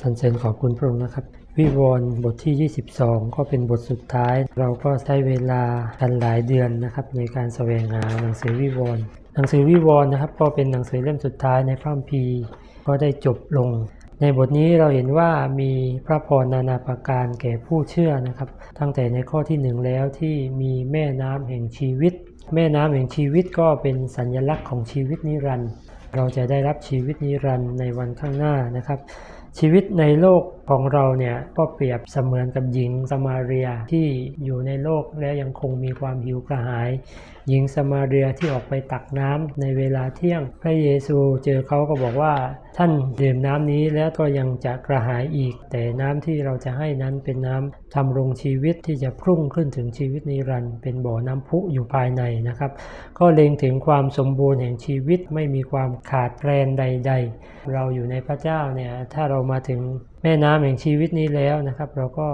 สรรเสริญขอบคุณพระองค์นะครับ วิวรณ์บทที่ 22 ก็เป็นบทสุดท้าย เราก็ใช้เวลากันหลายเดือนนะครับในการแสวงหาหนังสือวิวรณ์หนังสือวิวรณ์นะครับ ก็เป็นหนังสือเล่มสุดท้ายในพระคัมภีร์ก็ได้จบลงในบทนี้เราเห็นว่ามีพระพรนานาประการแก่ผู้เชื่อนะครับ ตั้งแต่ในข้อที่หนึ่งแล้วที่มีแม่น้ำแห่งชีวิต แม่น้ำแห่งชีวิตก็เป็นสัญลักษณ์ของชีวิตนิรันดร์เราจะได้รับชีวิตนิรันดร์ในวันข้างหน้านะครับ ชีวิตในโลกของเราเนี่ยก็เปรียบเสมือนกับหญิงสมาเรียที่อยู่ในโลกและยังคงมีความหิวกระหาย หญิงสมาเรียที่ออกไปตักน้ำในเวลาเที่ยง พระเยซูเจอเขาก็บอกว่า ท่านดื่มน้ำนี้แล้วก็ยังจะกระหายอีก แต่น้ำที่เราจะให้นั้นเป็นน้ำทำรงชีวิตที่จะพุ่งขึ้นถึงชีวิตนิรันดร์เป็นบ่อน้ำพุอยู่ภายในนะครับ ก็เล็งถึงความสมบูรณ์แห่งชีวิตไม่มีความขาดแคลนใด ๆ เราอยู่ในพระเจ้าเนี่ยถ้าเรามาถึงแม่น้ำแห่งชีวิตนี้แล้วนะครับ เราก็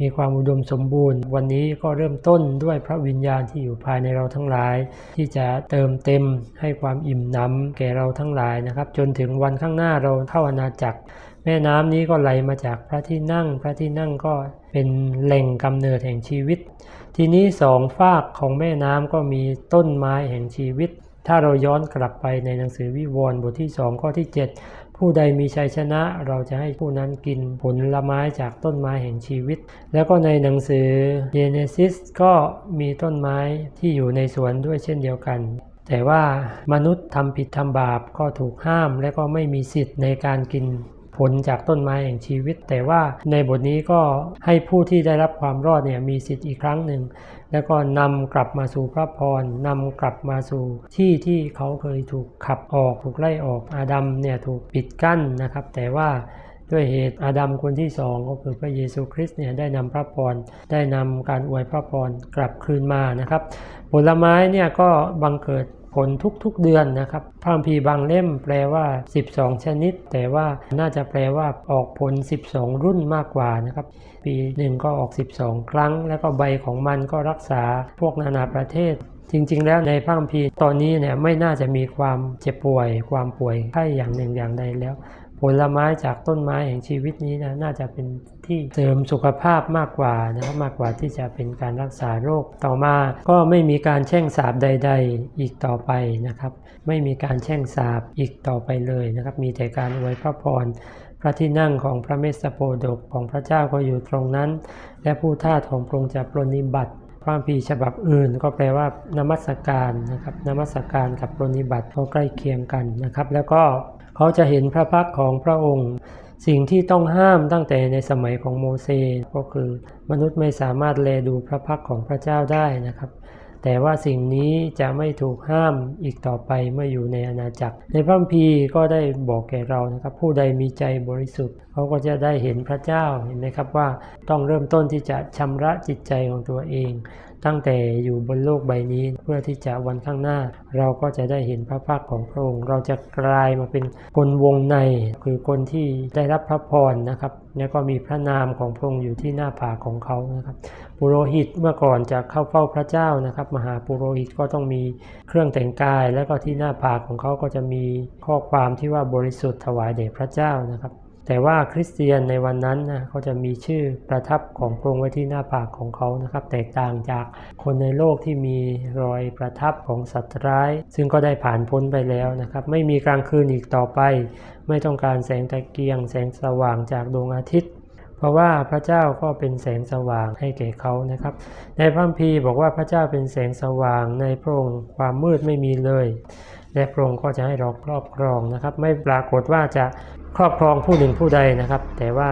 มีความอุดมสมบูรณ์ วันนี้ก็เริ่มต้นด้วยพระวิญญาณที่อยู่ภายในเราทั้งหลาย ที่จะเติมเต็มให้ความอิ่มหนำแก่เราทั้งหลายนะครับ จนถึงวันข้างหน้าเราเข้าอาณาจักร แม่น้ำนี้ก็ไหลมาจากพระที่นั่ง พระที่นั่งก็เป็นแหล่งกำเนิดแห่งชีวิต ทีนี้สองฝากของแม่น้ำก็มีต้นไม้แห่งชีวิตถ้าเราย้อนกลับไปในหนังสือวิวรณ์บทที่ 2 ข้อที่ 7 ผู้ใดมีชัยชนะเราจะให้ผู้นั้นกินผลละไม้จากต้นไม้แห่งชีวิต แล้วก็ในหนังสือเยเนซิสก็มีต้นไม้ที่อยู่ในสวนด้วยเช่นเดียวกัน แต่ว่ามนุษย์ทำผิดทำบาปก็ถูกห้าม และก็ไม่มีสิทธิ์ในการกินผลจากต้นไม้แห่งชีวิต แต่ว่าในบทนี้ก็ให้ผู้ที่ได้รับความรอดเนี่ยมีสิทธิ์อีกครั้งหนึ่ง แล้วก็นำกลับมาสู่พระพรนำกลับมาสู่ที่ที่เขาเคยถูกขับออกถูกไล่ออกอาดัมเนี่ยถูกปิดกั้นนะครับ แต่ว่าด้วยเหตุอาดัมคนที่สองก็คือพระเยซูคริสต์เนี่ยได้นำพระพรได้นำการอวยพระพรกลับคืนมานะครับ ผลไม้เนี่ยก็บังเกิด ผลทุกๆเดือนนะครับพระคัมภีร์บางเล่มแปลว่า 12 ชนิด แต่ว่าน่าจะแปลว่าออกผล 12 รุ่นมากกว่านะครับ ปีหนึ่งก็ออก 12 ครั้ง แล้วก็ใบของมันก็รักษาพวกนานาประเทศจริงๆ แล้วในพระคัมภีร์ตอนนี้เนี่ยไม่น่าจะมีความเจ็บป่วย ความป่วยไข้อย่างหนึ่งอย่างใดแล้ว ผลไม้จากต้นไม้แห่งชีวิตนี้นะน่าจะเป็นที่เสริมสุขภาพมากกว่านะครับมากกว่าที่จะเป็นการรักษาโรคต่อมา ก็ไม่มีการแช่งสาบใด ๆ อีกต่อไปนะครับ ไม่มีการแช่งสาบอีกต่อไปเลยนะครับ มีแต่การอวยพระพรพระที่นั่งของพระเมสสโปดกของพระเจ้าก็อยู่ตรงนั้น และผู้ท่าของพระองค์จะปรนิบัติพระคัมภีฉบับอื่นก็แปลว่านมัสการนะครับนมัสการกับปรนนิบัติก็ใกล้เคียงกันนะครับ แล้วก็ เขาจะเห็นพระพักของพระองค์ สิ่งที่ต้องห้ามตั้งแต่ในสมัยของโมเสสก็คือ มนุษย์ไม่สามารถแลดูพระพักของพระเจ้าได้นะครับ แต่ว่าสิ่งนี้จะไม่ถูกห้ามอีกต่อไปเมื่ออยู่ในอาณาจักร ในพระคัมภีร์ก็ได้บอกแก่เรานะครับ ผู้ใดมีใจบริสุทธิ์เขาก็จะได้เห็นพระเจ้าเห็นไหมครับว่าต้องเริ่มต้นที่จะชำระจิตใจของตัวเอง ตั้งแต่อยู่บนโลกใบนี้เพื่อที่จะวันข้างหน้า เราก็จะได้เห็นพระพักตร์ของพระองค์ เราจะกลายมาเป็นคนวงใน คือคนที่ได้รับพระพรนะครับแล้วก็มีพระนามของพระองค์อยู่ที่หน้าผากของเขานะครับปุโรหิตเมื่อก่อนจะเข้าเฝ้าพระเจ้านะครับ มหาปุโรหิตก็ต้องมีเครื่องแต่งกาย แล้วก็ที่หน้าผากของเขาก็จะมีข้อความที่ว่าบริสุทธิ์ถวายแด่พระเจ้านะครับ แต่ว่าคริสเตียนในวันนั้นนะเขาจะมีชื่อประทับของพระองค์ไว้ที่หน้าผากของเขานะครับ แตกต่างจากคนในโลกที่มีรอยประทับของสัตว์ร้าย ซึ่งก็ได้ผ่านพ้นไปแล้วนะครับ ไม่มีกลางคืนอีกต่อไป ไม่ต้องการแสงตะเกียง แสงสว่างจากดวงอาทิตย์ เพราะว่าพระเจ้าก็เป็นแสงสว่างให้แก่เขานะครับ ในพระคัมภีร์บอกว่าพระเจ้าเป็นแสงสว่างในพระองค์ความมืดไม่มีเลยและพระองค์ก็จะให้เราครอบครองนะครับ ไม่ปรากฏว่าจะ ครอบครองผู้หนึ่งผู้ใดนะครับ แต่ว่า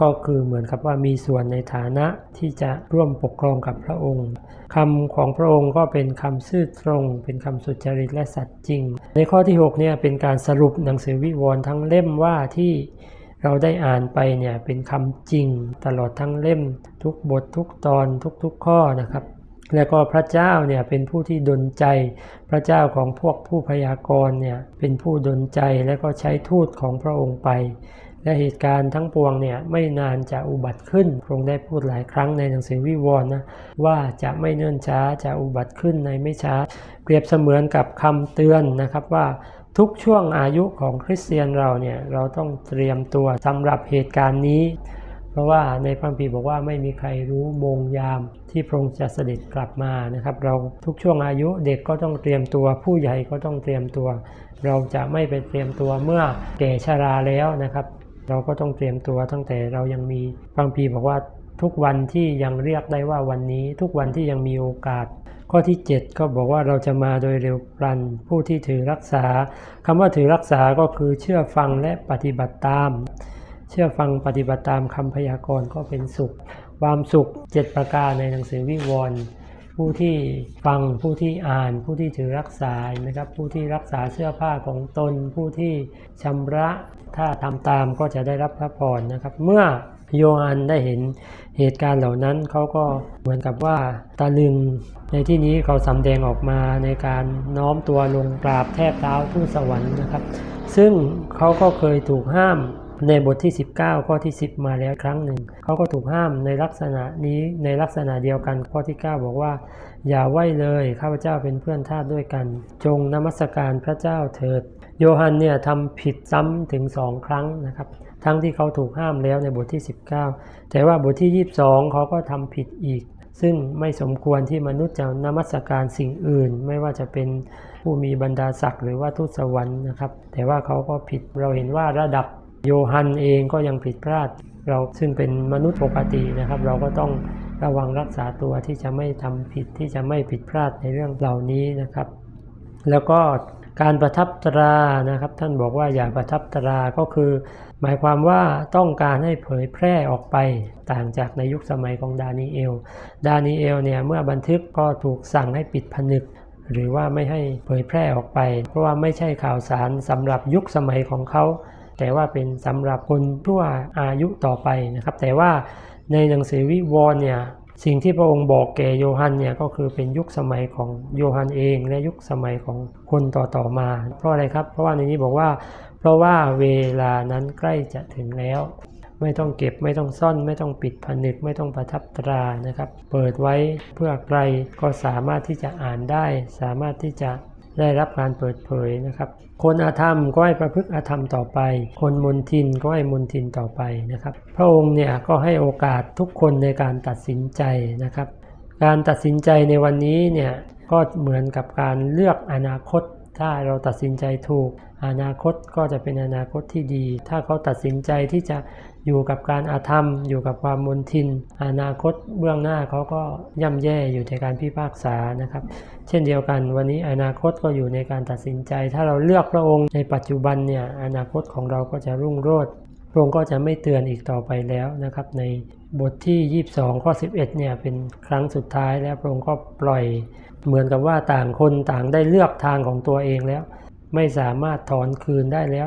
ก็คือเหมือนกับว่ามีส่วนในฐานะที่จะร่วมปกครองกับพระองค์คำของพระองค์ก็เป็นคำซื่อตรง เป็นคำสุจริตและสัตย์จริง ในข้อที่6เนี่ยเป็นการสรุปหนังสือวิวรณ์ทั้งเล่มว่าที่เราได้อ่านไปเนี่ยเป็นคำจริงตลอดทั้งเล่ม ทุกบททุกตอนทุกๆข้อนะครับ แล้วก็พระเจ้าเนี่ยเป็นผู้ที่ดลใจ พระเจ้าของพวกผู้พยากรณ์เนี่ยเป็นผู้ดลใจและก็ใช้ทูตของพระองค์ไป และเหตุการณ์ทั้งปวงเนี่ยไม่นานจะอุบัติขึ้นพระองค์ได้พูดหลายครั้งในหนังสือวิวรณ์นะว่าจะไม่เนิ่นช้าจะอุบัติขึ้นในไม่ช้า เปรียบเสมือนกับคำเตือนนะครับว่าทุกช่วงอายุของคริสเตียนเราเนี่ยเราต้องเตรียมตัวสำหรับเหตุการณ์นี้ เพราะว่าในพระคัมภีร์บอกว่าไม่มีใครรู้มงยามที่พระองค์จะเสด็จกลับมานะครับ เราทุกช่วงอายุเด็กก็ต้องเตรียมตัว ผู้ใหญ่ก็ต้องเตรียมตัว เราจะไม่ไปเตรียมตัวเมื่อแก่ชราแล้วนะครับ เราก็ต้องเตรียมตัวตั้งแต่เรายังมีพระคัมภีร์บอกว่าทุกวันที่ยังเรียกได้ว่าวันนี้ ทุกวันที่ยังมีโอกาส ข้อที่ 7 ก็บอกว่าเราจะมาโดยเร็วพลัน ผู้ที่ถือรักษาคำว่าถือรักษาก็คือเชื่อฟังและปฏิบัติตาม เชื่อฟังปฏิบัติตามคำพยากรณ์ก็เป็นสุข ความสุข 7 ประการในหนังสือวิวรณ์ผู้ที่ฟังผู้ที่อ่าน ผู้ที่ถือรักษานะครับผู้ที่รักษาเสื้อผ้าของตน ผู้ที่ชำระถ้าทำตามก็จะได้รับพระพรนะครับ เมื่อโยฮันได้เห็นเหตุการณ์เหล่านั้นเขาก็เหมือนกับว่าตะลึง ในที่นี้เขาสำแดงออกมาในการน้อมตัวลงกราบแทบเท้าทูตสวรรค์นะครับ ซึ่งเขาก็เคยถูกห้าม ในบทที่ 19 ข้อที่ 10 มาแล้วครั้งหนึ่ง เขาก็ถูกห้ามในลักษณะนี้ในลักษณะเดียวกันข้อที่ 9 บอกว่า อย่าไหวเลยข้าพเจ้าเป็นเพื่อนทาสด้วยกัน จงนมัสการพระเจ้าเถิด โยฮันเนี่ยทำผิดซ้ำถึง2ครั้งนะครับทั้งที่เขาถูกห้ามแล้วในบทที่ 19 แต่ว่าบทที่ 22 เขาก็ทำผิดอีก ซึ่งไม่สมควรที่มนุษย์จะนมัสการสิ่งอื่น ไม่ว่าจะเป็นผู้มีบรรดาศักดิ์หรือว่าทูตสวรรค์นะครับ แต่ว่าเขาก็ผิดเราเห็นว่าระดับ โยฮันเองก็ยังผิดพลาด เราซึ่งเป็นมนุษย์ปกตินะครับ เราก็ต้องระวังรักษาตัวที่จะไม่ทำผิดที่จะไม่ผิดพลาดในเรื่องเหล่านี้นะครับ แล้วก็การประทับตรานะครับ ท่านบอกว่าอย่าประทับตราก็คือ หมายความว่าต้องการให้เผยแพร่ออกไปต่างจากในยุคสมัยของดานิเอล ดานิเอลเนี่ยเมื่อบันทึกก็ถูกสั่งให้ปิดผนึก หรือว่าไม่ให้เผยแพร่ออกไป เพราะว่าไม่ใช่ข่าวสารสำหรับยุคสมัยของเขา แต่ว่าเป็นสำหรับคนทั่วอายุต่อไปนะครับ แต่ว่าในหนังสือวิวรณ์เนี่ยสิ่งที่พระองค์บอกแก่โยฮันเนี่ยก็คือเป็นยุคสมัยของโยฮันเอง และยุคสมัยของคนต่อๆมา เพราะอะไรครับ เพราะว่าในนี้บอกว่า เพราะว่าเวลานั้นใกล้จะถึงแล้ว ไม่ต้องเก็บไม่ต้องซ่อน ไม่ต้องปิดผนึก ไม่ต้องประทับตรานะครับ เปิดไว้เพื่อใครก็สามารถที่จะอ่านได้ สามารถที่จะ ได้รับการเปิดเผยนะครับ คนอาธรรมก็ให้ประพฤติอาธรรมต่อไป คนมนทินก็ให้มนทินต่อไปนะครับ พระองค์เนี่ยก็ให้โอกาสทุกคนในการตัดสินใจนะครับ การตัดสินใจในวันนี้เนี่ยก็เหมือนกับการเลือกอนาคต ถ้าเราตัดสินใจถูก อนาคตก็จะเป็นอนาคตที่ดี ถ้าเขาตัดสินใจที่จะ อยู่กับการอาธรรม อยู่กับความมนทิน อนาคตเบื้องหน้าเขาก็ย่ำแย่อยู่ในการพิพากษานะครับ เช่นเดียวกันวันนี้อนาคตก็อยู่ในการตัดสินใจ ถ้าเราเลือกพระองค์ในปัจจุบันเนี่ยอนาคตของเราก็จะรุ่งโรจน์พระองค์ก็จะไม่เตือนอีกต่อไปแล้วนะครับ ในบทที่ 22 ข้อ 11 เนี่ยเป็นครั้งสุดท้ายแล้วพระองค์ก็ปล่อยเหมือนกับว่าต่างคนต่างได้เลือกทางของตัวเองแล้ว ไม่สามารถถอนคืนได้แล้ว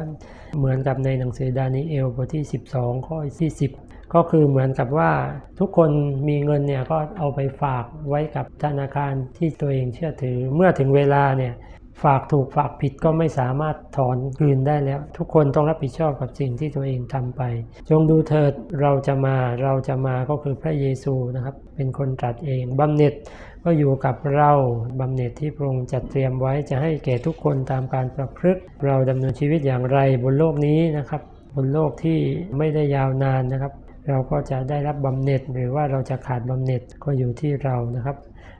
เหมือนกับในหนังสือดานิเอลบทที่ 12 ข้อที่10 ก็คือเหมือนกับว่าทุกคนมีเงินเนี่ยก็เอาไปฝากไว้กับธนาคารที่ตัวเองเชื่อถือ เมื่อถึงเวลาเนี่ย ฝากถูกฝากผิดก็ไม่สามารถถอนคืนได้แล้ว ทุกคนต้องรับผิดชอบกับสิ่งที่ตัวเองทำไป จงดูเถิดเราจะมาเราจะมาก็คือพระเยซูนะครับ เป็นคนตรัสเองบำเหน็จก็อยู่กับเราบำเหน็จที่พระองค์จัดเตรียมไว้จะให้แก่ทุกคนตามการประพฤติเราดำเนินชีวิตอย่างไรบนโลกนี้นะครับ บนโลกที่ไม่ได้ยาวนานนะครับ เราก็จะได้รับบำเหน็จหรือว่าเราจะขาดบำเหน็จก็อยู่ที่เรานะครับ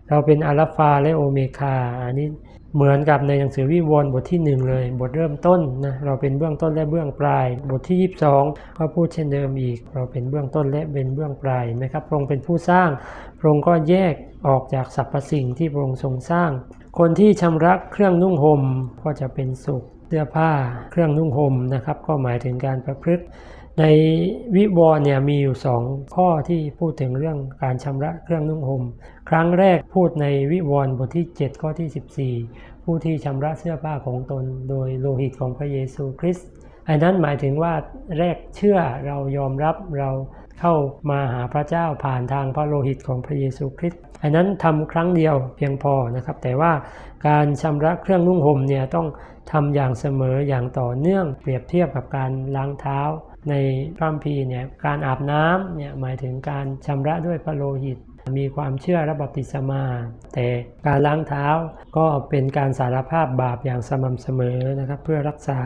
เราเป็นอัลฟาและโอเมกาอันนี้เหมือนกับในหนังสือวิวรณ์บทที่ 1 เลย บทเริ่มต้นนะเราเป็นเบื้องต้นและเบื้องปลาย บทที่ 22 ก็พูดเช่นเดิมอีก เราเป็นเบื้องต้นและเป็นเบื้องปลายนะครับพระองค์เป็นผู้สร้างพระองค์ก็แยกออกจากสรรพสิ่งที่พระองค์ทรงสร้าง คนที่ชำระเครื่องนุ่งห่มก็จะเป็นสุข เสื้อผ้าเครื่องนุ่งห่มนะครับก็หมายถึงการประพฤติ ในวิวรณ์เนี่ยมีอยู่สองข้อที่พูดถึงเรื่องการชำระเครื่องนุ่งห่มครั้งแรกพูดในวิวรณ์บทที่ 7 ข้อที่ 14 ผู้ที่ชำระเสื้อผ้าของตนโดยโลหิตของพระเยซูคริสต์อันนั้นหมายถึงว่าแรกเชื่อเรายอมรับเราเข้ามาหาพระเจ้าผ่านทางพระโลหิตของพระเยซูคริสต์อันนั้นทำครั้งเดียวเพียงพอนะครับ แต่ว่าการชำระเครื่องนุ่งห่มเนี่ยต้อง ทำอย่างเสมออย่างต่อเนื่องเปรียบเทียบกับการล้างเท้า ในพระคัมภีเนี่ยการอาบน้ำเนี่ยหมายถึงการชำระด้วยพระโลหิต มีความเชื่อระบัพติศมา แต่การล้างเท้าก็เป็นการสารภาพบาปอย่างสม่ำเสมอนะครับเพื่อรักษา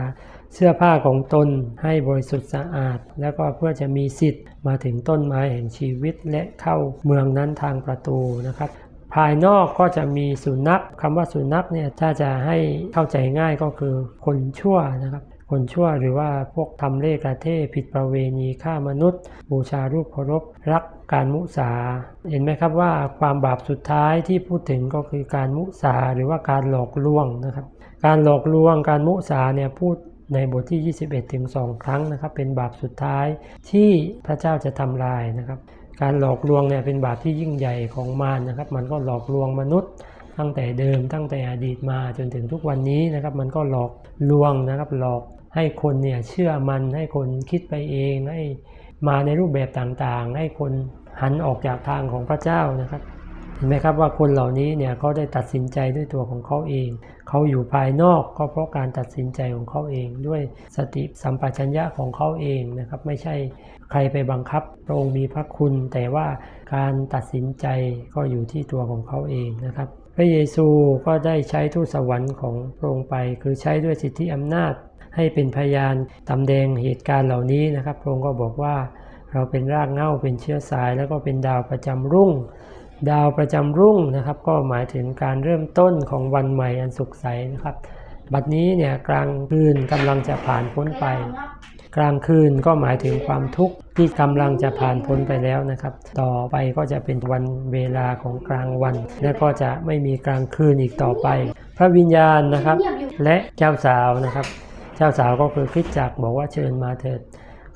เสื้อผ้าของตนให้บริสุทธิ์สะอาด แล้วก็เพื่อจะมีสิทธิ์มาถึงต้นไม้แห่งชีวิตและเข้าเมืองนั้นทางประตูนะครับ ภายนอกก็จะมีสุนัขคำว่าสุนัขเนี่ยถ้าจะให้เข้าใจง่ายก็คือคนชั่วนะครับ คนชั่วหรือว่าพวกทำเล่กระเทศผิดประเวณีฆ่ามนุษย์ บูชารูปเคารพรักการมุสา เห็นไหมครับว่าความบาปสุดท้ายที่พูดถึงก็คือการมุสาหรือว่าการหลอกลวงนะครับ การหลอกลวงการมุสาเนี่ยพูดในบทที่ 21ถึง2ครั้งนะครับ เป็นบาปสุดท้ายที่พระเจ้าจะทำลายนะครับ การหลอกลวงเนี่ยเป็นบาปที่ยิ่งใหญ่ของมารนะครับ มันก็หลอกลวงมนุษย์ตั้งแต่เดิมตั้งแต่อดีตมาจนถึงทุกวันนี้นะครับ มันก็หลอกลวงนะครับ หลอกให้คนเนี่ยเชื่อมันให้คนคิดไปเองให้มาในรูปแบบต่างๆ ให้คนหันออกจากทางของพระเจ้านะครับ ห็นไหมครับว่าคนเหล่านี้เนี่ยเขาได้ตัดสินใจด้วยตัวของเขาเอง เขาอยู่ภายนอกก็เพราะการตัดสินใจของเขาเอง ด้วยสติสัมปชัญญะของเขาเองนะครับไม่ใช่ใครไปบังคับพระองค์มีพระคุณ แต่ว่าการตัดสินใจก็อยู่ที่ตัวของเขาเองนะครับพระเยซูก็ได้ใช้ทูตสวรรค์ของพระองค์ไป คือใช้ด้วยสิทธิอำนาจให้เป็นพยานตำแดงเหตุการณ์เหล่านี้นะครับ พระองค์ก็บอกว่าเราเป็นรากเหง้าเป็นเชื้อสาย แล้วก็เป็นดาวประจำรุ่ง ดาวประจำรุ่งนะครับ ก็หมายถึงการเริ่มต้นของวันใหม่อันสุขใสนะครับ บัดนี้เนี่ยกลางคืนกำลังจะผ่านพ้นไป กลางคืนก็หมายถึงความทุกข์ที่กำลังจะผ่านพ้นไปแล้วนะครับ ต่อไปก็จะเป็นวันเวลาของกลางวัน และก็จะไม่มีกลางคืนอีกต่อไป พระวิญญาณนะครับ และเจ้าสาวนะครับ เจ้าสาวก็คือคริสจักรบอกว่าเชิญมาเถิด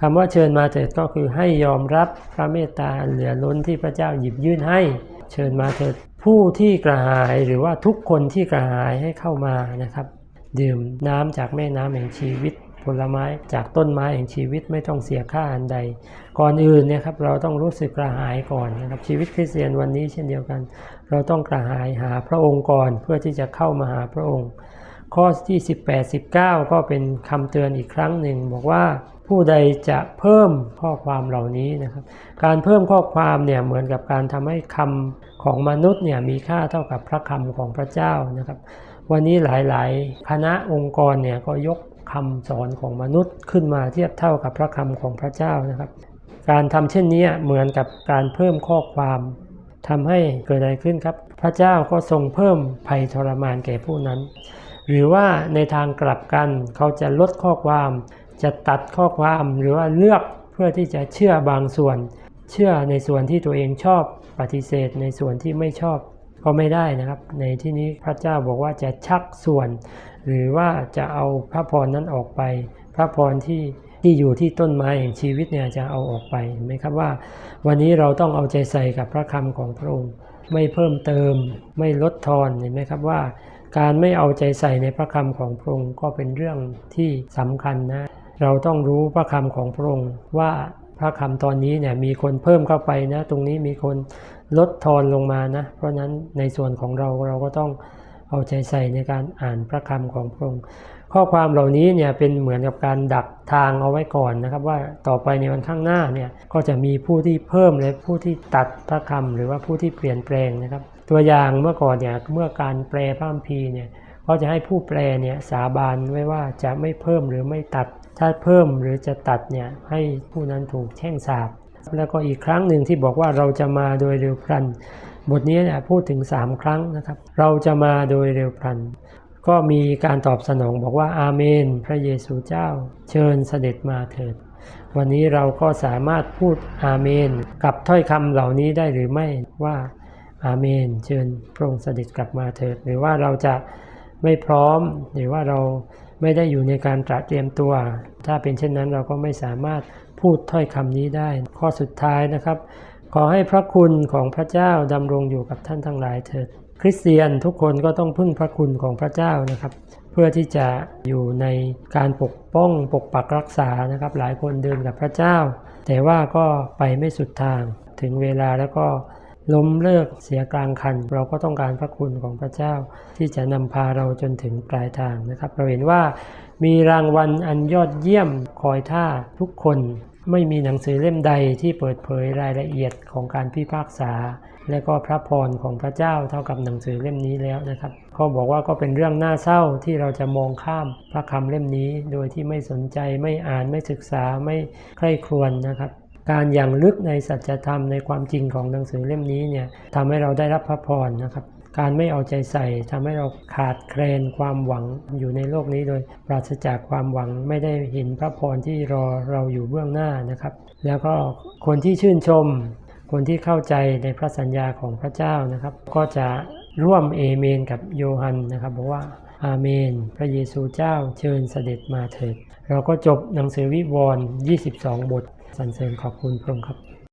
คำว่าเชิญมาเถิดก็คือให้ยอมรับพระเมตตาเหลือล้นที่พระเจ้าหยิบยื่นให้ เชิญมาเถิดผู้ที่กระหายหรือว่าทุกคนที่กระหายให้เข้ามานะครับ ดื่มน้ำจากแม่น้ำแห่งชีวิต ผลไม้จากต้นไม้แห่งชีวิตไม่ต้องเสียค่าอันใด ก่อนอื่นเนี่ยครับเราต้องรู้สึกกระหายก่อนนะครับชีวิตคริสเตียนวันนี้เช่นเดียวกัน เราต้องกระหายหาพระองค์ก่อนเพื่อที่จะเข้ามาหาพระองค์ ข้อที่ 18 19 ก็เป็นคำเตือนอีกครั้งหนึ่ง บอกว่าผู้ใดจะเพิ่มข้อความเหล่านี้นะครับ การเพิ่มข้อความเนี่ยเหมือนกับการทำให้คำของมนุษย์เนี่ยมีค่าเท่ากับพระคำของพระเจ้านะครับ วันนี้หลายๆ คณะองค์กรเนี่ยก็ยกคำสอนของมนุษย์ขึ้นมาเทียบเท่ากับพระคำของพระเจ้านะครับ การทำเช่นนี้เหมือนกับการเพิ่มข้อความทำให้เกิดอะไรขึ้นครับ พระเจ้าก็ทรงเพิ่มภัยทรมานแก่ผู้นั้น หรือว่าในทางกลับกันเขาจะลดข้อความ จะตัดข้อความหรือว่าเลือกเพื่อที่จะเชื่อบางส่วน เชื่อในส่วนที่ตัวเองชอบปฏิเสธในส่วนที่ไม่ชอบก็ไม่ได้นะครับ ในที่นี้พระเจ้าบอกว่าจะชักส่วน หรือว่าจะเอาพระพรนั้นออกไป พระพรที่ที่อยู่ที่ต้นไม้แห่งชีวิตเนี่ยจะเอาออกไปเห็นไหมครับว่า วันนี้เราต้องเอาใจใส่กับพระคำของพระองค์ไม่เพิ่มเติมไม่ลดทอนเห็นไหมครับว่า การไม่เอาใจใส่ในพระคำของพระองค์ก็เป็นเรื่องที่สำคัญนะ เราต้องรู้พระคำของพระองค์ว่าพระคำตอนนี้เนี่ยมีคนเพิ่มเข้าไปนะ ตรงนี้มีคนลดทอนลงมานะ เพราะนั้นในส่วนของเราเราก็ต้องเอาใจใส่ในการอ่านพระคำของพระองค์ข้อความเหล่านี้เนี่ยเป็นเหมือนกับการดักทางเอาไว้ก่อนนะครับ ว่าต่อไปในวันข้างหน้าเนี่ยก็จะมีผู้ที่เพิ่มและผู้ที่ตัดพระคำหรือว่าผู้ที่เปลี่ยนแปลงนะครับ ตัวอย่างเมื่อก่อนเนี่ยเมื่อการแปลพระคัมภีร์เนี่ยก็จะให้ผู้แปลเนี่ยสาบานไว้ว่าจะไม่เพิ่มหรือไม่ตัด ถ้าเพิ่มหรือจะตัดเนี่ยให้ผู้นั้นถูกแช่งสาปแล้วก็อีกครั้งหนึ่งที่บอกว่าเราจะมาโดยเร็วพลัน บทนี้เนี่ยพูดถึง 3 ครั้งนะครับ เราจะมาโดยเร็วพลัน ก็มีการตอบสนองบอกว่าอาเมน พระเยซูเจ้า เชิญเสด็จมาเถิด วันนี้เราก็สามารถพูดอาเมน กับถ้อยคำเหล่านี้ได้หรือไม่ว่า อาเมน เชิญพระองค์เสด็จกลับมาเถิด หรือว่าเราจะไม่พร้อม หรือว่าเราไม่ได้อยู่ในการตระเตรียมตัว ถ้าเป็นเช่นนั้นเราก็ไม่สามารถพูดถ้อยคำนี้ได้ ข้อสุดท้ายนะครับ ขอให้พระคุณของพระเจ้าดำรงอยู่กับท่านทั้งหลายเถิด คริสเตียนทุกคนก็ต้องพึ่งพระคุณของพระเจ้านะครับ เพื่อที่จะอยู่ในการปกป้องปกปักรักษานะครับ หลายคนเดินกับพระเจ้า แต่ว่าก็ไปไม่สุดทาง ถึงเวลาแล้วก็ ล้มเลิกเสียกลางคัน เราก็ต้องการพระคุณของพระเจ้า ที่จะนำพาเราจนถึงปลายทางนะครับ เราเห็นว่ามีรางวัลอันยอดเยี่ยมคอยท่าทุกคน ไม่มีหนังสือเล่มใดที่เปิดเผยรายละเอียดของการพิพากษา และก็พระพรของพระเจ้าเท่ากับหนังสือเล่มนี้แล้วนะครับเขาบอกว่าก็เป็นเรื่องน่าเศร้าที่เราจะมองข้ามพระคำเล่มนี้ โดยที่ไม่สนใจไม่อ่านไม่ศึกษาไม่ใคร่ครวญนะครับ การอย่างลึกในสัจธรรมในความจริงของหนังสือเล่มนี้เนี่ยทำให้เราได้รับพระพรนะครับการไม่เอาใจใส่ทำให้เราขาดแคลนความหวังอยู่ในโลกนี้โดยปราศจากความหวังไม่ได้เห็นพระพรที่รอเราอยู่เบื้องหน้านะครับ แล้วก็คนที่ชื่นชม คนที่เข้าใจในพระสัญญาของพระเจ้านะครับ ก็จะร่วมเอเมนกับโยฮันนะครับบอกว่าอาเมน พระเยซูเจ้าเชิญเสด็จมาเถิดเราก็จบหนังสือวิวรณ์22 บท สรรเสริญขอบคุณพระองค์ครับ